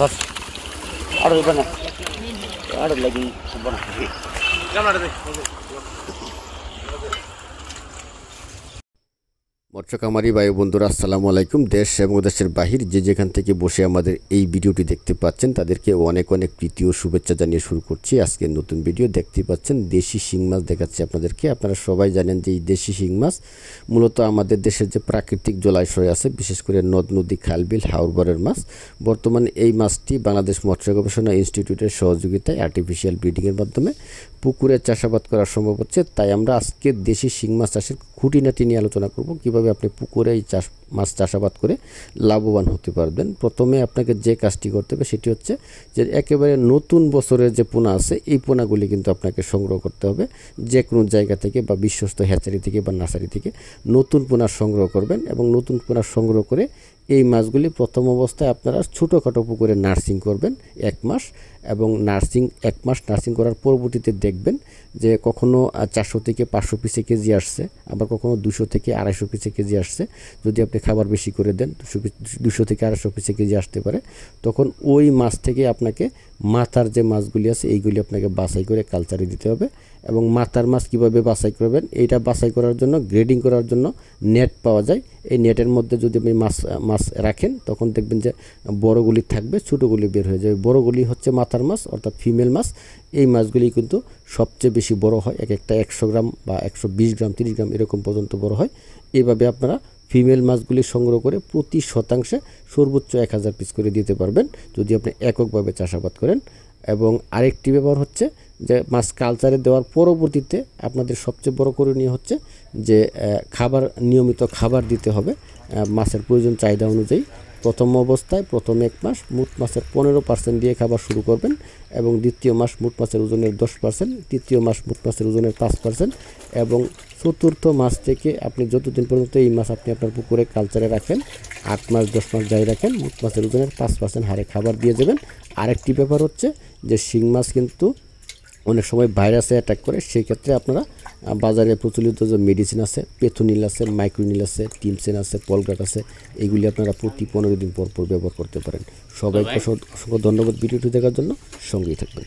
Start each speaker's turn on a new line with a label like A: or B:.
A: बस आडर बना आडर लगी बना क्या आडर
B: মৎস্য কামারি বায়ু বন্ধুরা, আসসালামু আলাইকুম। দেশ এবং দেশের বাহির যে যেখান থেকে বসে আমাদের এই ভিডিওটি দেখতে পাচ্ছেন, তাদেরকে অনেক অনেক ও শুভেচ্ছা জানিয়ে শুরু করছি আজকে নতুন ভিডিও। দেখতে পাচ্ছেন, দেশি শিং মাছ দেখাচ্ছি আপনাদেরকে। আপনারা সবাই জানেন যে এই দেশি শিং মাছ মূলত আমাদের দেশের যে প্রাকৃতিক জলাশয় আছে, বিশেষ করে নদ, নদী, খালবিল হাওরবরের মাছ। বর্তমানে এই মাছটি বাংলাদেশ মৎস্য গবেষণা ইনস্টিটিউটের সহযোগিতায় আর্টিফিশিয়াল ব্রিডিংয়ের মাধ্যমে পুকুরে চাষাবাদ করা সম্ভব হচ্ছে। তাই আমরা আজকে দেশি শিং মাছ চাষের খুঁটিনাটি নিয়ে আলোচনা করব। কীভাবে আপনি পুকুরেই চাষ মাছ চাষাবাদ করে লাভবান হতে পারবেন। প্রথমে আপনাকে যে কাজটি করতে হবে সেটি হচ্ছে যে একেবারে নতুন বছরের যে পোনা আছে, এই পোনাগুলি কিন্তু আপনাকে সংগ্রহ করতে হবে। যে কোনো জায়গা থেকে বা বিশ্বস্ত হ্যাচারি থেকে বা নার্সারি থেকে নতুন পোনা সংগ্রহ করবেন এবং নতুন পোনা সংগ্রহ করে এই মাছগুলি প্রথম অবস্থায় আপনারা ছোটোখাটো পুকুরে নার্সিং করবেন এক মাস এবং নার্সিং এক মাস নার্সিং করার পরবর্তীতে দেখবেন যে কখনো চারশো থেকে পাঁচশো পিসে কেজি আসছে, আবার কখনো দুশো থেকে আড়াইশো পিসে কেজি আসছে। যদি আপনি খাবার বেশি করে দেন, দুশো দুশো থেকে আড়াইশো পিসে কেজি আসতে পারে। তখন ওই মাছ থেকে আপনাকে মাথার যে মাছগুলি আছে, এইগুলি আপনাকে বাছাই করে কালচারে দিতে হবে এবং মাথার মাছ কীভাবে বাছাই করবেন, এইটা বাছাই করার জন্য, গ্রেডিং করার জন্য নেট পাওয়া যায়। এই নেটের মধ্যে যদি আপনি মাছ মাছ রাখেন, তখন দেখবেন যে বড়গুলি থাকবে ছোটোগুলি বের হয়ে যাবে। বড়গুলি হচ্ছে মাথার মাছ, অর্থাৎ ফিমেল মাছ। এই মাছগুলি কিন্তু সবচেয়ে বেশি বড় হয়, এক একটা একশো গ্রাম বা একশো বিশ গ্রাম, তিরিশ গ্রাম এরকম পর্যন্ত বড় হয়। এইভাবে আপনারা ফিমেল মাছগুলি সংগ্রহ করে প্রতি শতাংশে সর্বোচ্চ এক হাজার পিস করে দিতে পারবেন যদি আপনি এককভাবে চাষাবাদ করেন। এবং আরেকটি ব্যাপার হচ্ছে যে মাছ কালচারে দেওয়ার পরবর্তীতে আপনাদের সবচেয়ে বড় করণীয় হচ্ছে যে খাবার, নিয়মিত খাবার দিতে হবে। মাছের প্রয়োজন চাহিদা অনুযায়ী প্রথম অবস্থায় প্রথম এক মাস মুট মাছের পনেরো পার্সেন্ট দিয়ে খাবার শুরু করবেন এবং দ্বিতীয় মাস মুট মাছের ওজনের দশ পার্সেন্ট তৃতীয় মাস মুট মাছের ওজনের পাঁচ পার্সেন্ট এবং চতুর্থ মাস থেকে আপনি যতদিন পর্যন্ত এই মাছ আপনি আপনার পুকুরে কালচারে রাখেন আট মাস দশ মাস যাই রাখেন মুট মাছের ওজনের পাঁচ পার্সেন্ট হারে খাবার দিয়ে দেবেন। আরেকটি ব্যাপার হচ্ছে যে শিং মাছ কিন্তু অনেক সময় ভাইরাসে অ্যাটাক করে সেই ক্ষেত্রে আপনারা বাজারে প্রচলিত যে মেডিসিন আছে পেথোনিল আছে মাইক্রোনিল আছে টিমসেন আছে পলগ্রাট আছে এগুলি আপনারা প্রতি পনেরো দিন পর পর ব্যবহার করতে পারেন। সবাইকে অসংখ্য ধন্যবাদ ভিডিওটি দেখার জন্য। সঙ্গেই থাকবেন।